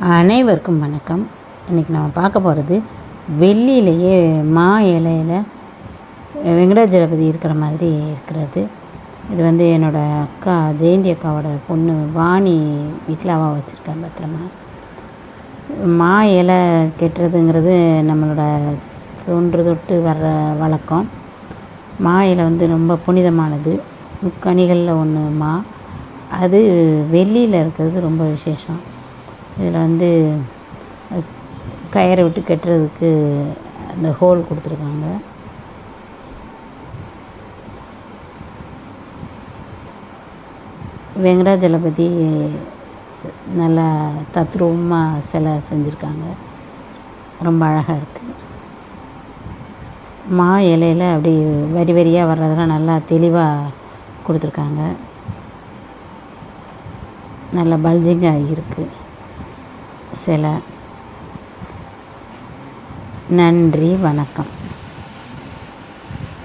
அனைவருக்கும் வணக்கம். இன்றைக்கி நம்ம பார்க்க போகிறது வெள்ளியிலேயே மா இலையில் வெங்கடாஜலபதி இருக்கிற மாதிரி இருக்கிறது. இது வந்து என்னோடய அக்கா ஜெயந்தி அக்காவோட பொண்ணு வாணி வீட்டில் அவள் பத்திரமா. மா இலை கெட்டுறதுங்கிறது நம்மளோட தொன்று தொட்டு வர்ற வழக்கம். மா இலை வந்து ரொம்ப புனிதமானது. முக்கணிகளில் ஒன்று மா. அது வெள்ளியில் இருக்கிறது ரொம்ப விசேஷம். இதில் வந்து கயிறை விட்டு கட்டுறதுக்கு அந்த ஹோல் கொடுத்துருக்காங்க. வெங்கடாஜலபதி நல்லா தத்ரூபமாக சிலை செஞ்சுருக்காங்க. ரொம்ப அழகாக இருக்குது. மா இலையில் அப்படி வரி வரியாக வர்றதெல்லாம் நல்லா தெளிவாக கொடுத்துருக்காங்க. நல்லா பல்ஜிங்காக இருக்குது. சில நன்றி வணக்கம்.